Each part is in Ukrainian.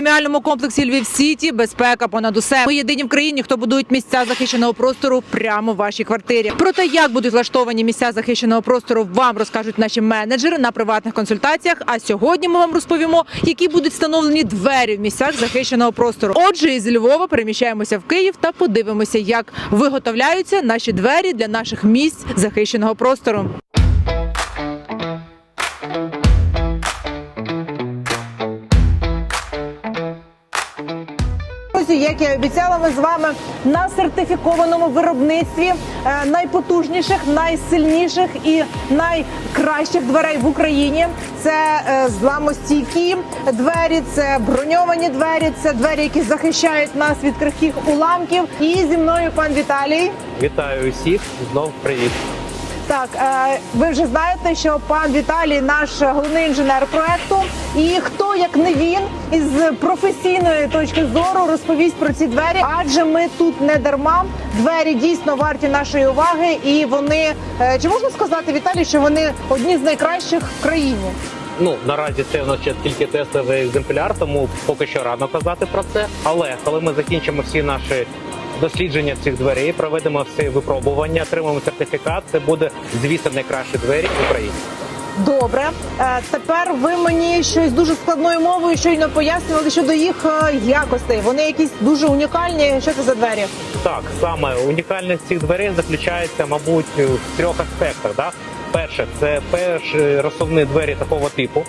преміальному комплексі Львів Сіті безпека понад усе. Ми єдині в країні, хто будують місця захищеного простору прямо в вашій квартирі. Про те, як будуть влаштовані місця захищеного простору, вам розкажуть наші менеджери на приватних консультаціях. А сьогодні ми вам розповімо, які будуть встановлені двері в місцях захищеного простору. Отже, із Львова переміщаємося в Київ та подивимося, як виготовляються наші двері для наших місць захищеного простору. Друзі, як я обіцяла, ми з вами на сертифікованому виробництві е, найпотужніших, найсильніших і найкращих дверей в Україні. Це е, зламостійкі двері, це броньовані двері, це двері, які захищають нас від крихких уламків. І зі мною пан Віталій. Вітаю усіх, знов привіт. Так, е, ви вже знаєте, що пан Віталій наш головний інженер проекту. І хто як не він із професійної точки зору розповість про ці двері, адже ми тут не дарма. Двері дійсно варті нашої уваги, і вони е, чи можна сказати Віталій, що вони одні з найкращих в країні? Ну наразі це у нас ще тільки тестовий екземпляр, тому поки що рано казати про це. Але коли ми закінчимо всі наші дослідження цих дверей, проведемо всі випробування, отримаємо сертифікат, це буде звісно найкращі двері в Україні. Добре, Е, тепер ви мені щось дуже складною мовою щойно пояснювали щодо їх е, якостей. Вони якісь дуже унікальні. Що це за двері? Так, саме унікальність цих дверей заключається, мабуть, в трьох аспектах. Да? Перше, це перші розсувні двері такого типу.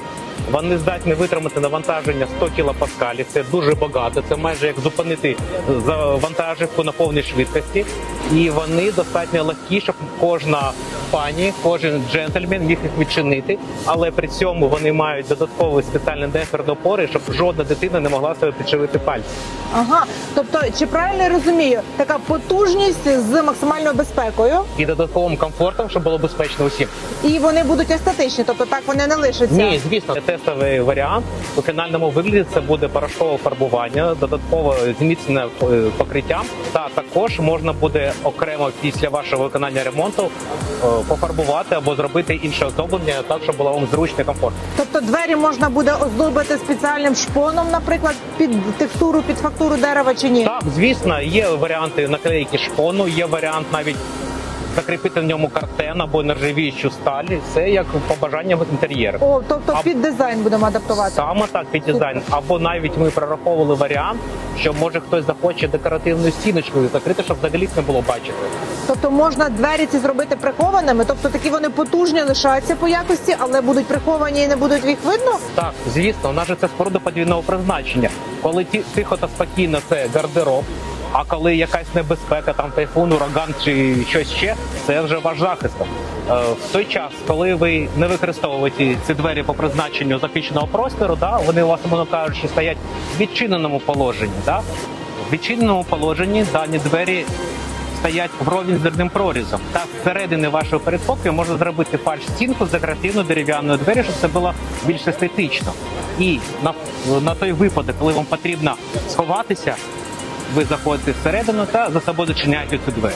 Вони здатні витримати навантаження 100 кілопаскалів. Це дуже багато. Це майже як зупинити завантажівку на повній швидкості. І вони достатньо легкі, щоб кожна пані, кожен джентльмен міг їх відчинити. Але при цьому вони мають додатковий спеціальний демпфер до опори, щоб жодна дитина не могла себе підшивити пальці. Ага, тобто, чи правильно я розумію, така потужність з максимальною безпекою, І додатковим комфортом, щоб було безпечно усім. і вони будуть естетичні, тобто так вони не лишаться. Ні, звісно, це тестовий варіант. У фінальному вигляді це буде порошкове фарбування, додатково зміцнене е, покриттям. Та також можна буде окремо після вашого виконання ремонту е, пофарбувати або зробити інше оздоблення, так щоб було вам зручно і комфортно. Тобто двері можна буде оздобити спеціальним шпоном, наприклад, під текстуру, під фактуру дерева чи ні? Так, звісно, є варіанти наклейки шпону, є варіант навіть. Закріпити в ньому картен або нержавіючу сталь, це як по бажанням інтер'єру. О, тобто А- під дизайн будемо адаптувати. Саме так під дизайн. Або навіть ми прораховували варіант, що може хтось захоче декоративною стіночкою закрити, щоб взагалі не було бачити. Тобто можна двері ці зробити прихованими, тобто такі вони потужні лишаються по якості, але будуть приховані і не будуть їх видно. Так, звісно, у нас же це споруда подвійного призначення. Коли ті- тихо та спокійно це гардероб. А коли якась небезпека, там тайфун, ураган чи щось ще, це вже ваш захист. Е, в той час, коли ви не використовуєте ці двері по призначенню захищеного простору, да, вони у вас, мовно кажучи, стоять в відчиненому положенні. Да? В відчиненому положенні дані двері стоять вровень з дверним прорізом. Так, зсередини вашого передпокою можна зробити фальш-стінку з декоративною дерев'яною двері, щоб це було більш естетично. І на, на той випадок, коли вам потрібно сховатися, ви заходите всередину та за собою зачиняєте цю двері.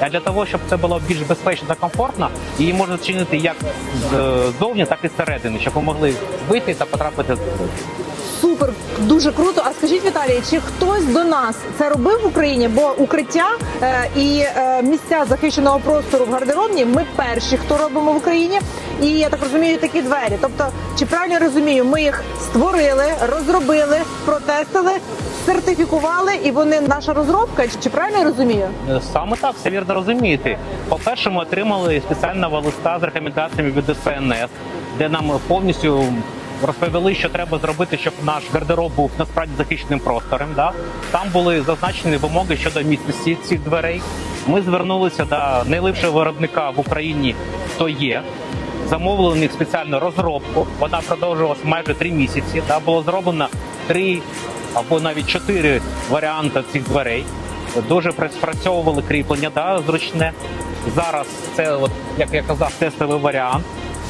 А для того, щоб це було більш безпечно та комфортно, її можна зчинити як з- ззовні, так і зсередини, щоб ви могли вийти та потрапити ззовні. Супер, дуже круто. А скажіть, Віталій, чи хтось до нас це робив в Україні? Бо укриття е, і е, місця захищеного простору в гардеробні ми перші, хто робимо в Україні. І я так розумію, такі двері. Тобто, чи правильно розумію, ми їх створили, розробили, протестили, сертифікували, і вони наша розробка. Чи, правильно я розумію? Е, Саме так, все вірно розумієте. По-перше, ми отримали спеціального листа з рекомендаціями від ДСНС, де нам повністю розповіли, що треба зробити, щоб наш гардероб був насправді захищеним простором. Да? Там були зазначені вимоги щодо міцності цих дверей. Ми звернулися до найлипшого виробника в Україні, хто є. Замовили у спеціальну розробку. Вона продовжувалася майже три місяці. Та Було зроблено три або навіть чотири варіанти цих дверей. Дуже спрацьовували кріплення, да, зручне. Зараз це, от, як я казав, тестовий варіант.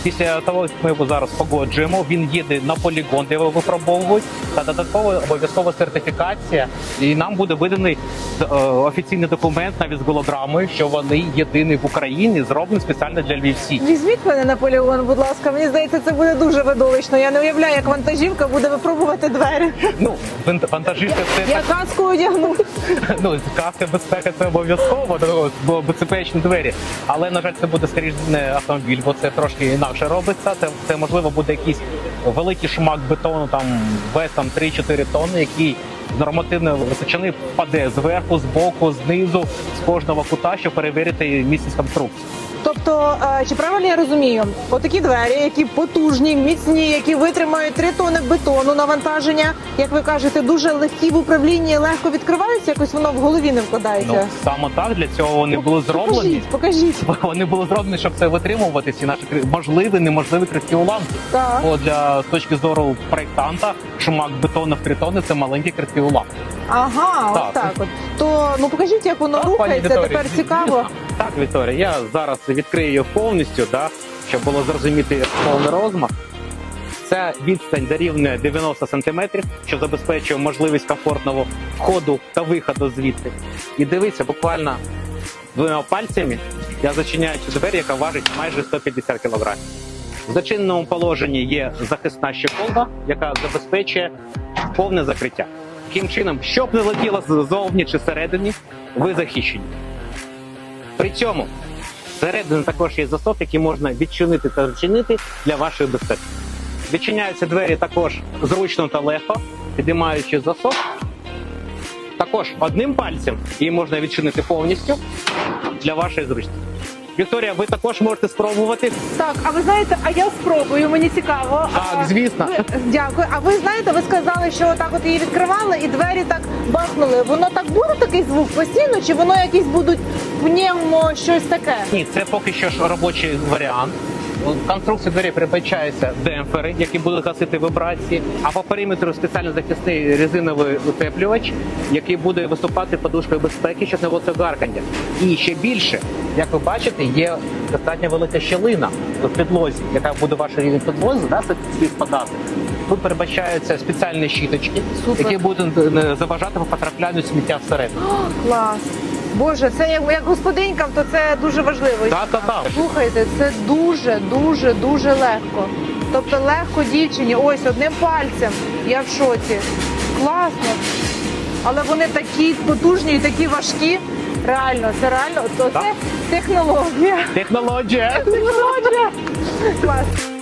Після того, як ми його зараз погоджуємо, він їде на полігон, де його випробовують, та додатково обов'язкова сертифікація. І нам буде виданий е, офіційний документ навіть з голограмою, що вони єдині в Україні, зроблені спеціально для Львів Сіті. Візьміть мене на полігон, будь ласка. Мені здається, це буде дуже видовищно. Я не уявляю, як вантажівка буде випробувати двері. Ну, вантажівка це Я каску одягну. ну каска безпеки це обов'язково, бо безпечні двері. Але на жаль, це буде скоріш не автомобіль, бо це трошки інакше робиться. Це, це можливо буде якийсь великий шмак бетону, там вес там 3-4 тонни, який з нормативної височини впаде зверху, з боку, знизу, з кожного кута, щоб перевірити міцність конструкції. Тобто, е, чи правильно я розумію, отакі двері, які потужні, міцні, які витримають 3 тони бетону навантаження, як ви кажете, дуже легкі в управлінні, легко відкриваються, якось воно в голові не вкладається. Ну саме так для цього вони були зроблені. Покажіть, покажіть. Вони були зроблені, щоб це витримувати. Ці наші можливі, неможливі крихкі уламки. Так. Бо для з точки зору проєктанта шумак бетону в 3 тонни це маленький крихкий уламок. Ага, Так. ось так. От. То ну покажіть, як воно Так, рухається. Тепер цікаво. Так, Вікторія, я зараз відкрию її повністю, да, щоб було зрозуміти повний розмах. Ця відстань дорівнює 90 см, що забезпечує можливість комфортного входу та виходу звідти. І дивіться, буквально двома пальцями я зачиняю двері, яка важить майже 150 кг. В зачиненому положенні є захисна щеколда, яка забезпечує повне закриття. Таким чином, щоб не летіло ззовні чи всередині, ви захищені. При цьому всередині також є засов, який можна відчинити та зачинити для вашої безпеки. Відчиняються двері також зручно та легко, підіймаючи засов. Також одним пальцем її можна відчинити повністю для вашої зручності. Вікторія, ви також можете спробувати. Так, а ви знаєте, а я спробую, мені цікаво. Так, А, звісно. ви- дякую. А ви знаєте, ви сказали, що отак от її відкривали і двері так бахнули. Воно так буде такий звук постійно, чи воно якісь будуть пневмо щось таке? Ні, це поки що ж робочий варіант. Конструкції двері передбачаються демпфери, які будуть гасити вібрації, а по периметру спеціально захисний резиновий утеплювач, який буде виступати подушкою безпеки, щоб не було гаркання. І ще більше, як ви бачите, є достатньо велика щілина в підлозі, яка буде ваша рівень підлозі, да, співпадати. Тут передбачаються спеціальні щіточки, Супер. які будуть заважати по потраплянню сміття всередину. О, клас. Боже, це як, як господинькам, то це дуже важливо. Так, так, так. Слухайте, це дуже, дуже, дуже легко. Тобто легко дівчині, ось одним пальцем. Я в шоці. Класно. Але вони такі потужні і такі важкі. Реально, це реально, то це технологія. Технологія! Технологія. Клас.